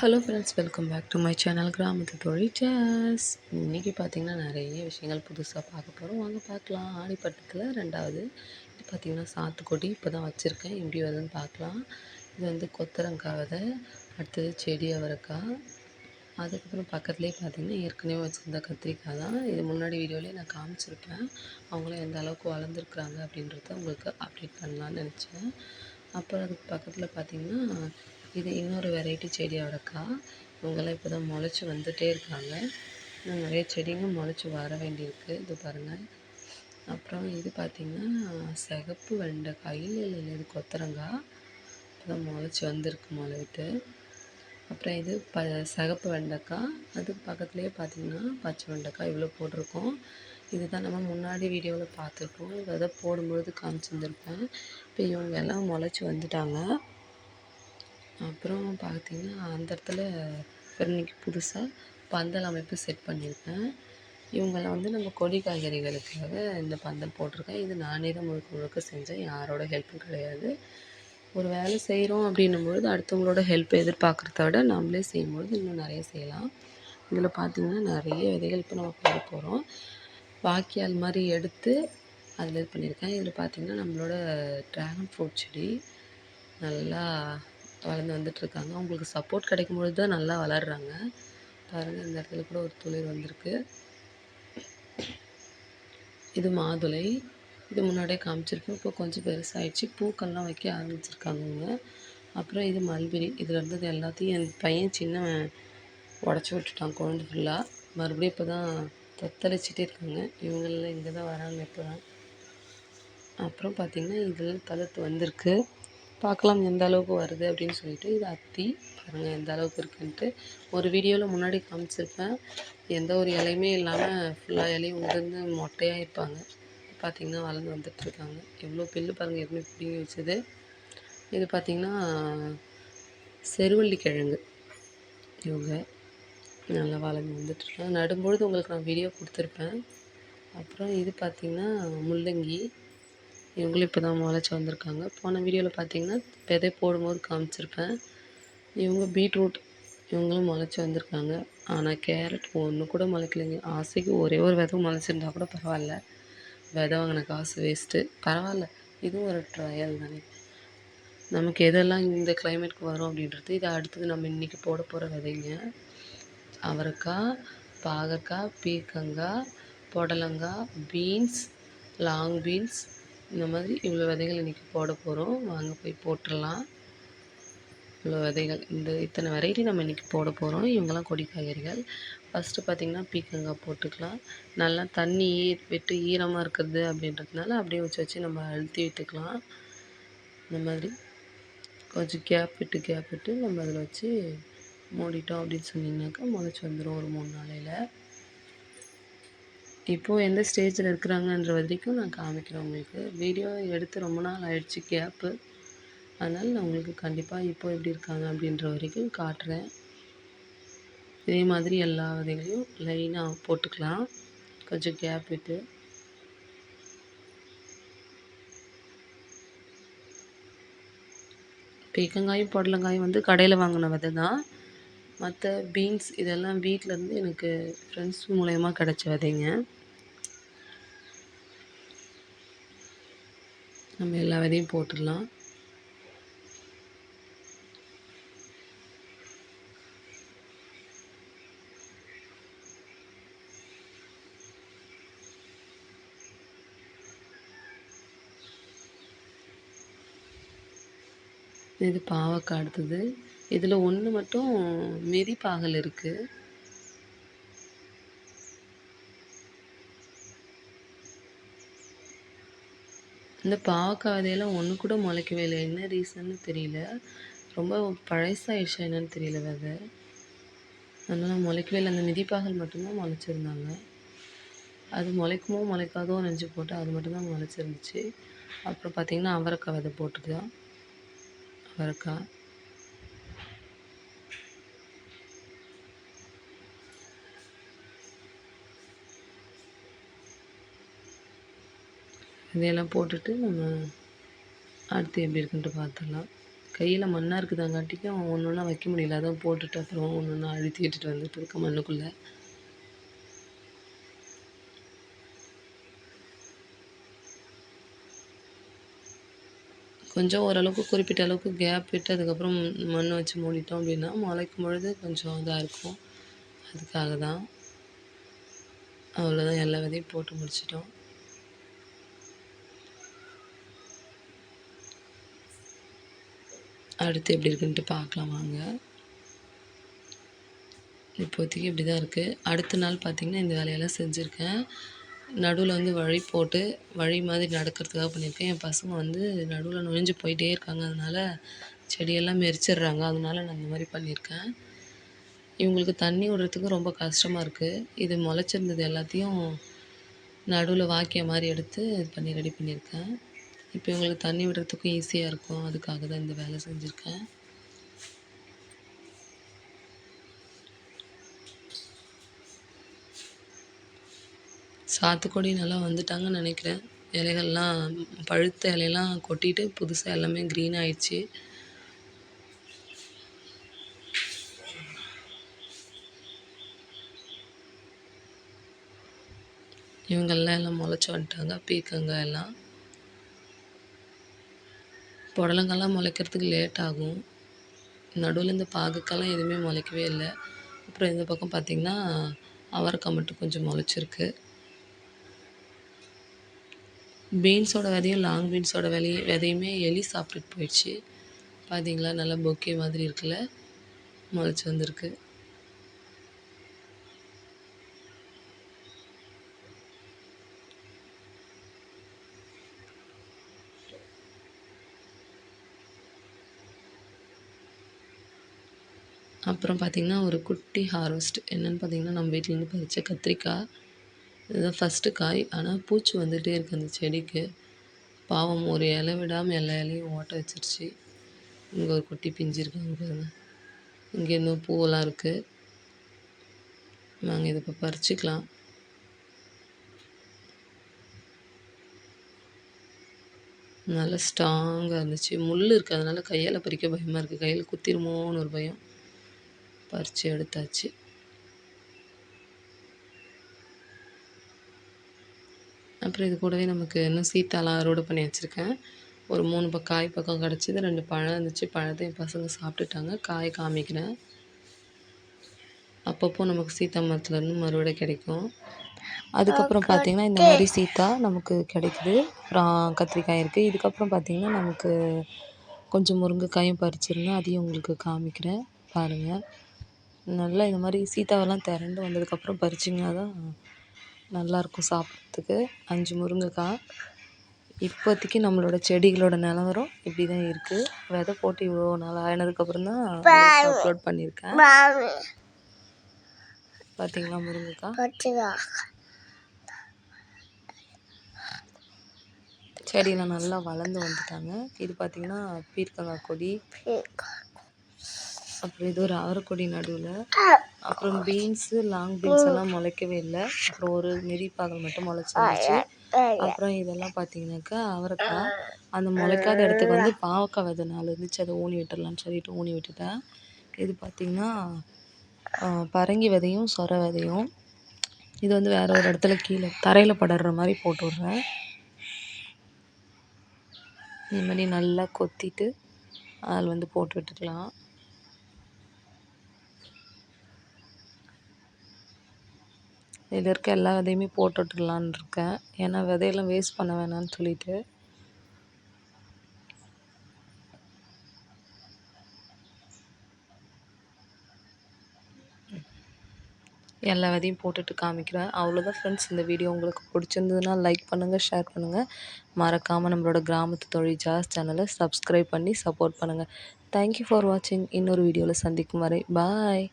Hello friends welcome back to my channel கிராமத்து தொழிற்சாஸ் இன்றைக்கி பார்த்திங்கன்னா நிறைய விஷயங்கள் புதுசாக பார்க்க போகிறோம் வாங்க பார்க்கலாம். ஆடிப்பட்டத்தில் ரெண்டாவது இது பார்த்திங்கன்னா சாத்துக்கொடி. இப்போ தான் வச்சுருக்கேன். எப்படி வருதுன்னு பார்க்கலாம். இது வந்து கொத்தரங்காய் விதை அடுத்தது செடி அவரைக்காய். அதுக்கப்புறம் பக்கத்துலேயே பார்த்திங்கன்னா ஏற்கனவே வச்சுருந்த கத்திரிக்காய் தான். இது முன்னாடி வீடியோலேயே நான் காமிச்சிருப்பேன் அவங்களும் எந்த அளவுக்கு வளர்ந்துருக்குறாங்க அப்படின்றத உங்களுக்கு அப்டேட் பண்ணலான்னு நினச்சேன். அப்புறம் அதுக்கு பக்கத்தில் பார்த்திங்கன்னா இது இன்னொரு வெரைட்டி செடி அவரைக்காய் இவங்கெல்லாம் இப்போ தான் முளைச்சி வந்துகிட்டே இருக்காங்க. இன்னும் நிறைய செடிங்க முளைச்சி வர வேண்டியிருக்கு. இது பாருங்கள் அப்புறம் இது பார்த்திங்கன்னா சிகப்பு வெண்டைக்காய் இல்லை இல்லை இல்லை இது கொத்தரங்காய் இப்போ தான் முளைச்சி வந்திருக்கு முளைவிட்டு அப்புறம் இது ப சிகப்பு வெண்டைக்காய். அதுக்கு பக்கத்துலேயே பார்த்திங்கன்னா பச்சை வெண்டைக்காய் இவ்வளோ போட்டிருக்கோம். இதுதான் நம்ம முன்னாடி வீடியோவில் பார்த்துருக்கோம் விதை போடும்பொழுது காமிச்சிருந்துருப்பேன். இப்போ இவங்க எல்லாம் முளைச்சி வந்துட்டாங்க. அப்புறம் பார்த்திங்கன்னா அந்த இடத்துல இன்னைக்கு புதுசாக பந்தல் அமைப்பு செட் பண்ணியிருக்கேன். இவங்கள வந்து நம்ம கொடி காய்கறிகளுக்காக இந்த பந்தல் போட்டிருக்கேன். இது நானே தான் முழுக்க முழுக்க செஞ்சேன். யாரோட ஹெல்ப்பும் கிடையாது. ஒரு வேலை செய்கிறோம் அப்படின்னும்பொழுது அடுத்தவங்களோட ஹெல்ப் எதிர்பார்க்குறத விட நம்மளே செய்யும்பொழுது இன்னும் நிறைய செய்யலாம். இதில் பார்த்திங்கன்னா நிறைய விதைகள் இப்போ நம்ம போட போகிறோம் வாக்கியால் மாதிரி எடுத்து அதில் இது பண்ணியிருக்கேன். இதில் பார்த்திங்கன்னா நம்மளோட ட்ராகன் ஃப்ரூட் செடி நல்லா வளர்ந்து வந்துட்டுருக்காங்க. அவங்களுக்கு சப்போர்ட் கிடைக்கும் பொழுது தான் நல்லா வளர்கிறாங்க பாருங்கள் இந்த இடத்துல கூட ஒரு துளிர் வந்திருக்கு. இது மாதுளை. இது முன்னாடியே காமிச்சிருக்கேன். இப்போ கொஞ்சம் பெருசாகிடுச்சு பூக்கள்லாம் வைக்க ஆரம்பிச்சிருக்காங்க அவங்க அப்புறம் இது மல்பெரி. இதில் இருந்தது எல்லாத்தையும் என் பையன் சின்னவன் உடச்சி விட்டுட்டான் குழந்தை ஃபுல்லாக மறுபடியும் இப்போ தான் தத்தளிச்சிட்டே இருக்காங்க. இவங்களில் இங்கே தான் வராங்க இப்போ தான் அப்புறம் பார்த்திங்கன்னா இதில் தளர்த்து வந்திருக்கு. பார்க்கலாம் எந்த அளவுக்கு வருது அப்படின்னு சொல்லிட்டு இது அத்தி பாருங்கள் எந்த அளவுக்கு இருக்குன்ட்டு. ஒரு வீடியோவில் முன்னாடி காமிச்சிருப்பேன். எந்த ஒரு இலையுமே இல்லாமல் ஃபுல்லாக இலையும் உதிர்ந்து மொட்டையாக இருப்பாங்க. பார்த்திங்கன்னா வளர்ந்து வந்துட்டுருக்காங்க எவ்வளோ பில்லு பாருங்கள் எதுவுமே பிடிங்கி வச்சது. இது பார்த்திங்கன்னா செருவள்ளி கிழங்கு இவங்க நல்லா வளர்ந்து வந்துட்டுருக்காங்க நடும்பொழுது உங்களுக்கு நான் வீடியோ கொடுத்துருப்பேன். அப்புறம் இது பார்த்திங்கன்னா முள்ளங்கி. இவங்களும் இப்போ தான் முளைச்சி வந்திருக்காங்க. போன வீடியோவில் பார்த்தீங்கன்னா விதை போடும்போது காமிச்சிருப்பேன். இவங்க பீட்ரூட் இவங்களும் முளைச்சி வந்திருக்காங்க. ஆனால் கேரட் ஒன்று கூட முளைக்கலைங்க. ஆசைக்கு ஒரே ஒரு விதை முளைச்சிருந்தா கூட பரவாயில்ல. விதை வாங்கின காசு வேஸ்ட்டு பரவாயில்ல. இதுவும் ஒரு ட்ரையல் தானே. நமக்கு எதெல்லாம் இந்த கிளைமேட்க்கு வரும் அப்படின்றது இதை அடுத்தது நம்ம இன்றைக்கி போட போகிற விதைங்க. அவரைக்காய் பாகக்காய் பீர்க்கங்காய் புடலங்காய் பீன்ஸ் லாங் பீன்ஸ் இந்த மாதிரி இவ்வளோ விதைகள் இன்றைக்கி போட போகிறோம் வாங்க போய் போட்டுடலாம். இவ்வளோ விதைகள் இந்த இத்தனை வெரைட்டி நம்ம இன்றைக்கி போட போகிறோம் இவங்கெல்லாம் கொடி காய்கறிகள். ஃபஸ்ட்டு பார்த்திங்கன்னா பீக்கங்காய் போட்டுக்கலாம். நல்லா தண்ணி விட்டு ஈரமாக இருக்கிறது அப்படின்றதுனால அப்படியே வச்சு வச்சு நம்ம அழுத்தி விட்டுக்கலாம். இந்த மாதிரி கொஞ்சம் கேப் விட்டு கேப் விட்டு நம்ம அதில் வச்சு மூடிட்டோம் அப்படின்னு சொன்னிங்கனாக்கா முளைச்சி வந்துடும் ஒரு மூணு நாளையில். இப்போது எந்த ஸ்டேஜில் இருக்கிறாங்கன்ற வரைக்கும் நான் காமிக்கிறேன் உங்களுக்கு. வீடியோ எடுத்து ரொம்ப நாள் ஆயிடுச்சு கேப்பு அதனால் நான் உங்களுக்கு கண்டிப்பாக இப்போது எப்படி இருக்காங்க அப்படின்ற வரைக்கும் காட்டுறேன். இதே மாதிரி எல்லா விதைகளையும் லைனாக போட்டுக்கலாம். கொஞ்சம் கேப் விட்டு. பீக்கங்காயும் பொடலங்காயும் வந்து கடையில் வாங்கின விதை தான் மற்ற பீன்ஸ் இதெல்லாம் வீட்டிலேருந்து எனக்கு ஃப்ரெண்ட்ஸ் மூலயமா கிடச்ச விதைங்க. நம்ம எல்லா விதையும் போட்டுடலாம். இது பாவக்காய் அடுத்தது. இதில் ஒன்று மட்டும் மெதிப்பாகல் இருக்குது இந்த பாவக்காய் விதையெல்லாம் ஒன்று கூட முளைக்கவே இல்லை. என்ன ரீசன்னு தெரியல. ரொம்ப பழசாயிடுச்சா என்னன்னு தெரியல விதை அதனால் முளைக்கவே இல்லை. அந்த மிதிப்பாகல் மட்டும்தான் முளைச்சிருந்தாங்க. அது முளைக்குமோ முளைக்காதோ நினச்சி போட்டு அது மட்டும்தான் முளைச்சிருந்துச்சு. அப்புறம் பார்த்திங்கன்னா அவரைக்காய் விதை போட்டுதான் அவரைக்காய். இதையெல்லாம் போட்டுட்டு நம்ம அடுத்து எப்படி இருக்குன்ட்டு பார்த்துடலாம். கையில் மண்ணாக இருக்குதாங்காட்டிக்கும் ஒன்று ஒன்றா வைக்க முடியல. அதான் போட்டுட்டு அப்புறம் ஒன்று ஒன்றா அழுத்தி விட்டுட்டு வந்துட்டு இருக்க மண்ணுக்குள்ளே. கொஞ்சம் ஓரளவுக்கு குறிப்பிட்ட அளவுக்கு கேப் விட்டு அதுக்கப்புறம் மண் வச்சு மூடிட்டோம் அப்படின்னா முளைக்கும் பொழுது கொஞ்சம் இதாக இருக்கும். அதுக்காக தான் அவ்வளோதான் எல்லா விதையும் போட்டு முடிச்சிட்டோம். அடுத்து எப்படி இருக்குன்ட்டு பார்க்கலாம் வாங்க. இப்போதைக்கு இப்படி தான் இருக்குது அடுத்த நாள் பார்த்திங்கன்னா இந்த வேலையெல்லாம் செஞ்சுருக்கேன். நடுவில் வந்து வழி போட்டு வழி மாதிரி நடக்கிறதுக்காக பண்ணியிருக்கேன். என் பசங்க வந்து நடுவில் நுழைஞ்சு போயிட்டே இருக்காங்க. அதனால் செடியெல்லாம் மெரிச்சிடுறாங்க. அதனால் நான் இந்த மாதிரி பண்ணியிருக்கேன். இவங்களுக்கு தண்ணி விடுறதுக்கு ரொம்ப கஷ்டமாக இருக்குது இது முளைச்சிருந்தது எல்லாத்தையும் நடுவில் வாக்கிய மாதிரி எடுத்து இது பண்ணி ரெடி பண்ணியிருக்கேன். இப்போ இவங்களுக்கு தண்ணி விடுறதுக்கும் ஈஸியாக இருக்கும். அதுக்காக தான் இந்த வேலை செஞ்சுருக்கேன். சாத்துக்கொடி நல்லா வந்துட்டாங்கன்னு நினைக்கிறேன். இலைகள்லாம் பழுத்த இலையெல்லாம் கொட்டிட்டு புதுசாக எல்லாமே க்ரீன் ஆயிடுச்சு. இவங்கெல்லாம் எல்லாம் முளைச்சி வந்துட்டாங்க. பீக்கங்காய் எல்லாம். புடலங்காலாம் முளைக்கிறதுக்கு லேட் ஆகும். நடுவில் இந்த பாகுக்கெல்லாம் எதுவுமே முளைக்கவே இல்லை. அப்புறம் இந்த பக்கம் பார்த்திங்கன்னா அவரைக்காய் மட்டும் கொஞ்சம் முளைச்சிருக்கு. பீன்ஸோட விதையும் லாங் பீன்ஸோட விலையும் விதையுமே எலி சாப்பிட்டுட்டு போயிடுச்சு. பார்த்தீங்களா நல்லா பொக்கே மாதிரி இருக்குல்ல முளைச்சி வந்திருக்கு. அப்புறம் பார்த்திங்கன்னா ஒரு குட்டி ஹார்வெஸ்ட் என்னென்னு பார்த்தீங்கன்னா நம்ம வீட்டிலேருந்து பறித்த கத்திரிக்காய். இதுதான் ஃபஸ்ட்டு காய். ஆனால் பூச்சி வந்துகிட்டே இருக்குது அந்த செடிக்கு. பாவம் ஒரு இலை விடாமல் எல்லா இலையும் ஓட்ட வச்சிருச்சு. இங்கே ஒரு குட்டி பிஞ்சு இருக்காங்க பாருங்க. இங்கே இன்னும் பூவெல்லாம் இருக்குது நாங்கள் இதை இப்போ பறிச்சுக்கலாம். நல்லா ஸ்ட்ராங்காக இருந்துச்சு. முள் இருக்குது அதனால் கையால் பறிக்க பயமாக இருக்குது கையில் குத்திருமோன்னு ஒரு பயம். பறித்து எடுத்தாச்சு. அப்புறம் இது கூடவே நமக்கு இன்னும் சீத்தாலாம் அறுவடை பண்ணி வச்சுருக்கேன். ஒரு மூணு ப காய் பக்கம் கிடச்சிது ரெண்டு பழம் இருந்துச்சு. பழத்தை என் பசங்க சாப்பிட்டுட்டாங்க. காய் காமிக்கிறேன். அப்பப்போ நமக்கு சீத்தா மரத்துலேருந்து மறுவடை கிடைக்கும். அதுக்கப்புறம் பார்த்திங்கன்னா இந்த மாதிரி சீத்தா நமக்கு கிடைக்குது. அப்புறம் கத்திரிக்காய் இருக்குது இதுக்கப்புறம் பார்த்திங்கன்னா நமக்கு கொஞ்சம் முருங்கைக்காயும் பறிச்சிருந்தேன். அதையும் உங்களுக்கு காமிக்கிறேன். பாருங்கள் நல்லா இந்த மாதிரி சீத்தாவெல்லாம் திரண்டு வந்ததுக்கப்புறம் பறிச்சிங்கன்னா தான் நல்லாயிருக்கும் சாப்பிட்றதுக்கு. அஞ்சு முருங்கைக்காய். இப்போதைக்கு நம்மளோட செடிகளோட நிலவரம் இப்படி தான் இருக்குது விதை போட்டு இவ்வளோ நாள் ஆயினதுக்கப்புறம் தான் அப்லோட் பண்ணியிருக்கேன். பார்த்தீங்களா முருங்கைக்காய்? செடியெல்லாம் நல்லா வளர்ந்து வந்துட்டாங்க. இது பார்த்தீங்கன்னா பீர்க்கங்காய் கொடி. அப்புறம் இது ஒரு அவரைக்கொடி நடுவில் அப்புறம் பீன்ஸு லாங் பீன்ஸ் எல்லாம் முளைக்கவே இல்லை. அப்புறம் ஒரு நெறிப்பாகல் மட்டும் முளைச்சிருந்துச்சு அப்புறம் இதெல்லாம் பார்த்தீங்கன்னாக்கா அவரைக்காய் அந்த முளைக்காத இடத்துக்கு வந்து பாவக்காய் விதை நாலு இருந்துச்சு. அதை ஊனி விட்டுடலான்னு சொல்லிட்டு ஊனி விட்டுட்டேன். இது பார்த்திங்கன்னா பரங்கி விதையும் சொர விதையும். இது வந்து வேற ஒரு இடத்துல கீழே தரையில் படர்ற மாதிரி போட்டு விட்றேன். இந்த மாதிரி நல்லா கொத்திட்டு அதில் வந்து போட்டு விட்டுக்கலாம். இதில் இருக்க எல்லா விதையுமே போட்டு விட்டுடலான்னு இருக்கேன் ஏன்னா விதையெல்லாம் வேஸ்ட் பண்ண வேணாம்னு சொல்லிட்டு. எல்லா விதையும் போட்டுட்டு காமிக்கிறேன். அவ்வளோதான் ஃப்ரெண்ட்ஸ் இந்த வீடியோ உங்களுக்கு பிடிச்சிருந்ததுன்னா லைக் பண்ணுங்கள் ஷேர் பண்ணுங்கள் மறக்காமல் நம்மளோட கிராமத்து தொழில் ஜாஸ் சேனலை சப்ஸ்கிரைப் பண்ணி சப்போர்ட் பண்ணுங்கள் தேங்க்யூ ஃபார் வாட்சிங் இன்னொரு வீடியோவில் சந்திக்கும் வரை பாய்